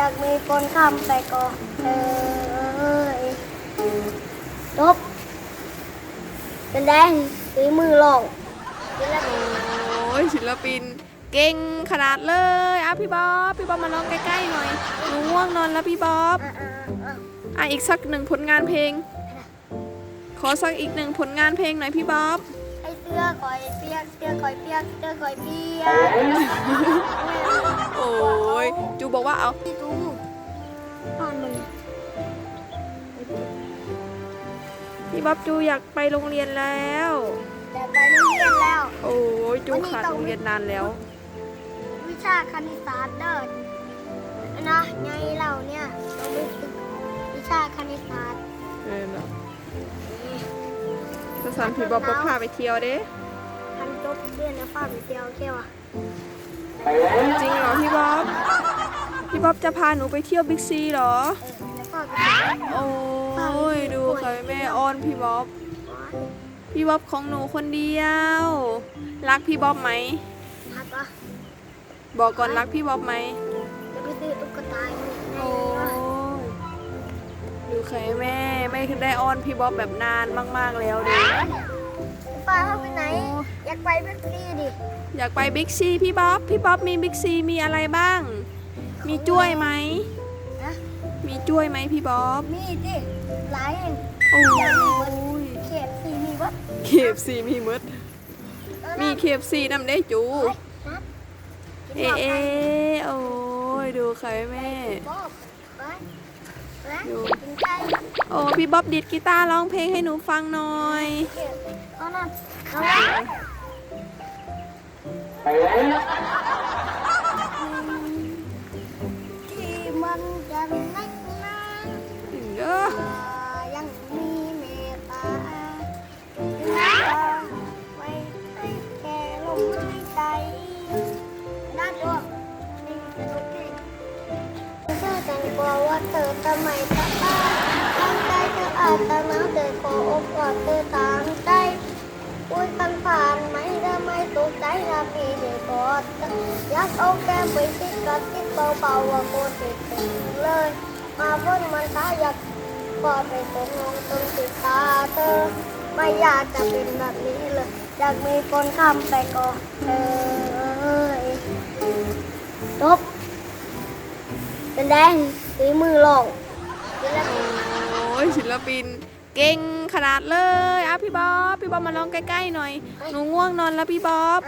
อยากมีคนข้ามไปก่อนเอยจบเป็นแดงสีมือลองศิลปินโอ้ยศิลปิน เก่งขนาดเลยอะพี่บ๊อบพี่บ๊อบมาลองใกล้ๆหน่อยหนูง่วงนอนแล้วพี่บ๊อบอะอะอะอะอีกสักหนึ่งผลงานเพลง ขอสักอีกหนึ่งผลงานเพลงหน่อยพี่บ๊อบไอเสื้อคอยเปียกเสื้อคอยเปียกเสื้อคอยเปียกโอ้ยจู บอกว่าเอาพี่ตูอ่านมันพี่บ๊อบจูอยากไปโรงเรียนแล้ว แต่ไปโรงเรียนแล้ว โอ้ยจูขาดโรงเรียนนานแล้ว วิชาคณิตศาสตร์เด้อนะไงเราเนี่ยเราไม่ฝึกวิชาคณิตศาสตร์เออเนาะสสานพี่บ๊อบก็พาไปเที่ยวเด้ทันจบเรียนแล้วฟ้าไปเที่ยวเที่ยวอะ จริงเหรอพี่บ๊อบ พี่บ๊อบจะพาหนูไปเที่ยวบิ๊กซีเหรอเออแล้วฟ้าไปเที่ยวโอ้ยดูค่ะแม่อ้อนพี่บ๊อบ พี่บ๊อบของหนูคนเดียว รักพี่บ๊อบไหมฮักวะบอกก่อนรักพี่บ๊อบไหมจะไปซื้อตุ๊กตาให้โอ้ยดูเคยแม่ไม่ได้อ้อนพี่บ๊อบแบบนานมาก ๆแล้วเด้ฟ้าเข้าไปไหน อยากไปเบกซี่ดิ อยากไปบิ๊กซีพี่บ๊อบ พี่บ๊อบมีบิ๊กซีมีอะไรบ้าง มีจ้วยไหม นะมีจ้วยไหมพี่บ๊อบ มีดิหลายเองโอ้ยเขียนสีมีวัดเคฟซีมีหมด มีเคฟซีนำได้จู เอะเอะโอ้ยดูใครแม่บอกไปไปดูกินไก่โอ้พี่บ๊อบดิดกีตาร์ร้องเพลงให้หนูฟังหน่อยเอานั่นเอานั่นที่ เธอทำไมตาตาตั้งใจเธออาจจะนาวแต่ขออบกอดเธอตามใจอุ้ยกันผ่านไหมถ้าไม่ตกใจนะพี่เด็กอดอยากเอาแก้มไปติดกับติดเบาๆว่าโคตรติดเลย มาบนมันตาอยากกอดไปตรงงตรงติดตาเธอไม่อยากจะเป็นแบบนี้เลยอยากมีคนข้ามไปก่อนเออจบเป็นแดงีมือลองโอ้ยศิลปิน เก่งขนาดเลยอะพี่บ๊อบพี่บ๊อบมาร้องใกล้ๆหน่อยหนูง่วงนอนแล้วพี่บ๊อบ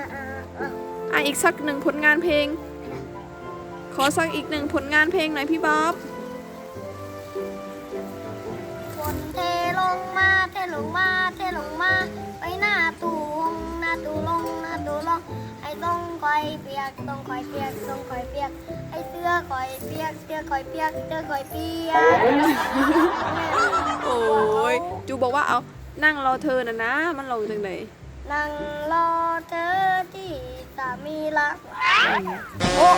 อะอีกสักหนึ่งผลงานเพลง ขอสักอีกหนึ่งผลงานเพลงหน่อยพี่บ๊อบฝนเทลงมาเทลงมาเทลงมาไปหน้าตูงหน้าตูลงหน้าตูลงไอ้ต้องคอยเปียกต้องคอยเปียกต้องคอยเปียก สื้อคอยเปียก เสื้อคอยเปียก เสื้อคอยเปียกโอ้ยจูบอกว่าเอานั่งรอเธอนะนะ มันลงจังไหนนั่งรอเธอที่สามีรักโอ้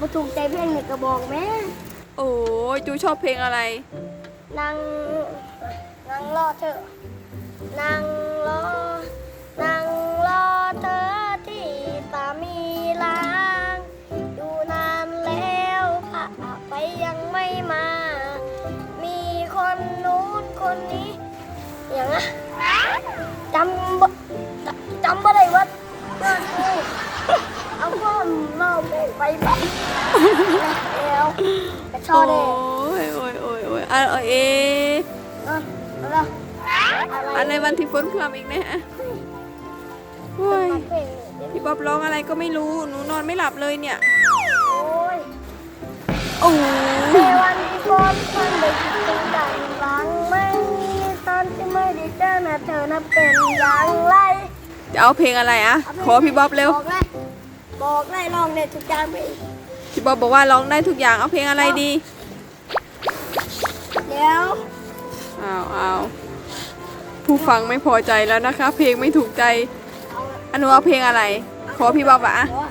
มาถูกใจเพลงในกระบอกแม่โอ้ยจูชอบเพลงอะไร นั่งนั่งรอเธอ ม่มา มีคนนู้นคนนี้ อย่างอะจำบ่จำจำบ่ได้ว่าเพื่อนกูเอาก้อนเล่าเพลงไปแบบแล้วกระชอโอ้เด้ยโอ้ยโอ้ยโอ้ยอะเอาเอะเออเอาละอะไรอันในวันที่ฝนพรำอีกนะฮะโอ้ยเพลงเนี่ยพี่บ๊อบร้องอะไรก็ไม่รู้ หนูนอนไม่หลับเลยเนี่ย โอ้ย โอ้ในย จะเอาเพลงอะไรอะขอพี่บ๊อบเร็ว บอกเลยบอกเลยลองเนี่ยทุกอย่างไปพี่บ๊อบบอกว่าร้องได้ทุกอย่างเอาเพลงอะไรดีเดี๋ยวอ้าวอ้าวผู้ฟังไม่พอใจแล้วนะคะ เพลงไม่ถูกใจเอาอันหนูเอาเพลงอะไร ขอพี่บ๊อบอะ ขอ